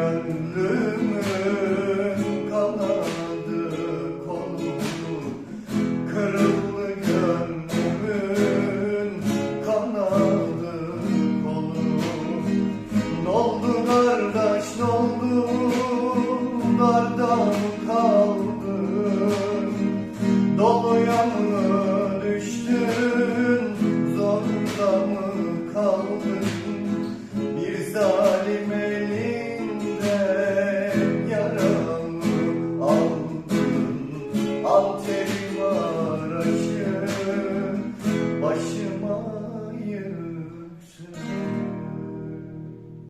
gönlümün kanadı konulur Kırıldı gönlümün kanadı konulur Noldu kardeş noldu dardan kaldı I'll take